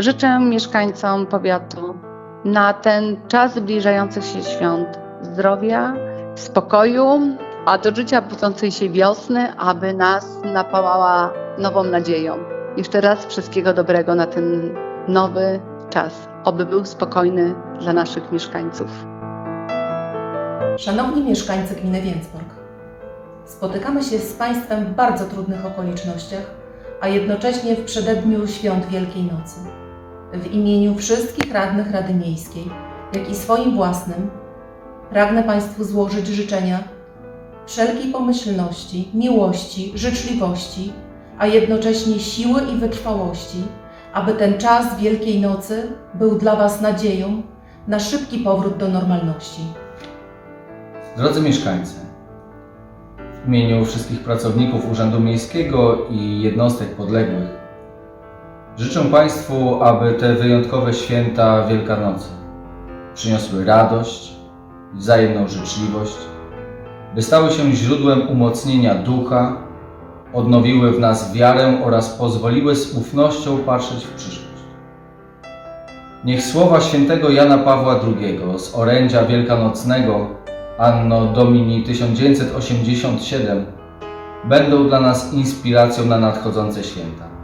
Życzę mieszkańcom powiatu na ten czas zbliżających się świąt zdrowia, spokoju, a do życia budzącej się wiosny, aby nas napałała nową nadzieją. Jeszcze raz wszystkiego dobrego na ten nowy czas, oby był spokojny dla naszych mieszkańców. Szanowni mieszkańcy gminy Więcborg, spotykamy się z Państwem w bardzo trudnych okolicznościach, a jednocześnie w przededniu świąt Wielkiej Nocy. W imieniu wszystkich radnych Rady Miejskiej, jak i swoim własnym, pragnę Państwu złożyć życzenia wszelkiej pomyślności, miłości, życzliwości, a jednocześnie siły i wytrwałości, aby ten czas Wielkiej Nocy był dla Was nadzieją na szybki powrót do normalności. Drodzy mieszkańcy, w imieniu wszystkich pracowników Urzędu Miejskiego i jednostek podległych życzę Państwu, aby te wyjątkowe święta Wielkanocy przyniosły radość, wzajemną życzliwość, by stały się źródłem umocnienia ducha, odnowiły w nas wiarę oraz pozwoliły z ufnością patrzeć w przyszłość. Niech słowa świętego Jana Pawła II z orędzia wielkanocnego Anno Domini 1987 będą dla nas inspiracją na nadchodzące święta.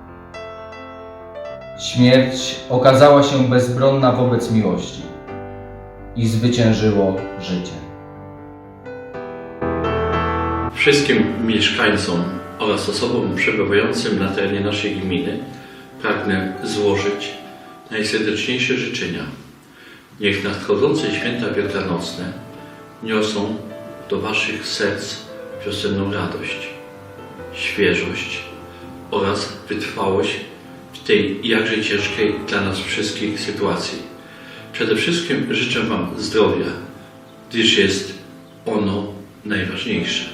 Śmierć okazała się bezbronna wobec miłości i zwyciężyło życie. Wszystkim mieszkańcom oraz osobom przebywającym na terenie naszej gminy pragnę złożyć najserdeczniejsze życzenia. Niech nadchodzące święta wielkanocne niosą do Waszych serc wiosenną radość, świeżość oraz wytrwałość w tej jakże ciężkiej dla nas wszystkich sytuacji. Przede wszystkim życzę Wam zdrowia, gdyż jest ono najważniejsze.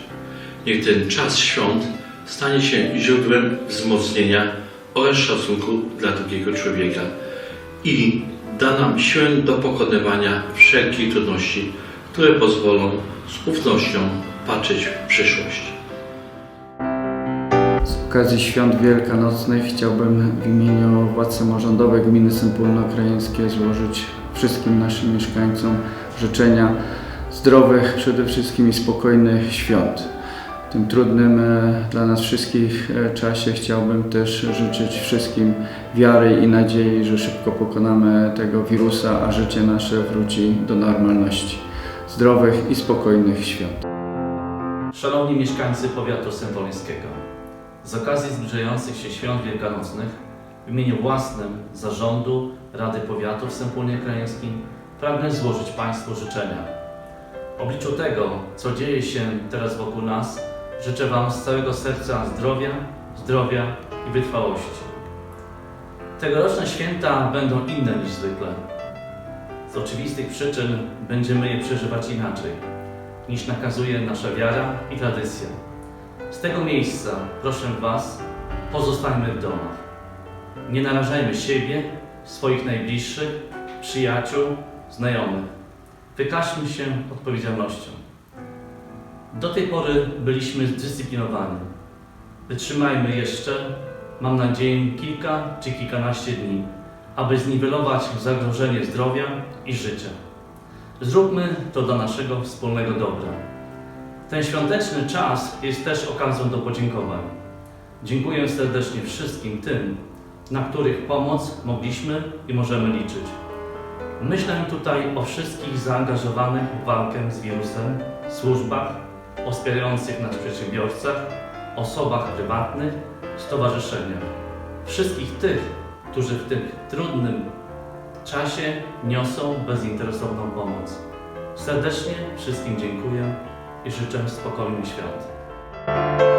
Niech ten czas świąt stanie się źródłem wzmocnienia oraz szacunku dla drugiego człowieka i da nam siłę do pokonywania wszelkich trudności, które pozwolą z ufnością patrzeć w przyszłość. Okazji świąt wielkanocnych chciałbym w imieniu władz samorządowych gminy Sępólno-Krajeńskie złożyć wszystkim naszym mieszkańcom życzenia zdrowych, przede wszystkim i spokojnych świąt. W tym trudnym e, dla nas wszystkich e, czasie chciałbym też życzyć wszystkim wiary i nadziei, że szybko pokonamy tego wirusa, a życie nasze wróci do normalności. Zdrowych i spokojnych świąt. Szanowni mieszkańcy powiatu sępoleńskiego, z okazji zbliżających się świąt wielkanocnych w imieniu własnym zarządu Rady Powiatu w Sępólnie Krajeńskim pragnę złożyć Państwu życzenia. W obliczu tego, co dzieje się teraz wokół nas, życzę Wam z całego serca zdrowia, zdrowia i wytrwałości. Tegoroczne święta będą inne niż zwykle. Z oczywistych przyczyn będziemy je przeżywać inaczej niż nakazuje nasza wiara i tradycja. Z tego miejsca proszę Was, pozostańmy w domach. Nie narażajmy siebie, swoich najbliższych, przyjaciół, znajomych. Wykażmy się odpowiedzialnością. Do tej pory byliśmy zdyscyplinowani. Wytrzymajmy jeszcze, mam nadzieję, kilka czy kilkanaście dni, aby zniwelować zagrożenie zdrowia i życia. Zróbmy to dla naszego wspólnego dobra. Ten świąteczny czas jest też okazją do podziękowań. Dziękuję serdecznie wszystkim tym, na których pomoc mogliśmy i możemy liczyć. Myślę tutaj o wszystkich zaangażowanych w walkę z wirusem, służbach, o wspierających nas przedsiębiorcach, osobach prywatnych, stowarzyszeniach. Wszystkich tych, którzy w tym trudnym czasie niosą bezinteresowną pomoc. Serdecznie wszystkim dziękuję i życzę spokojnych świąt.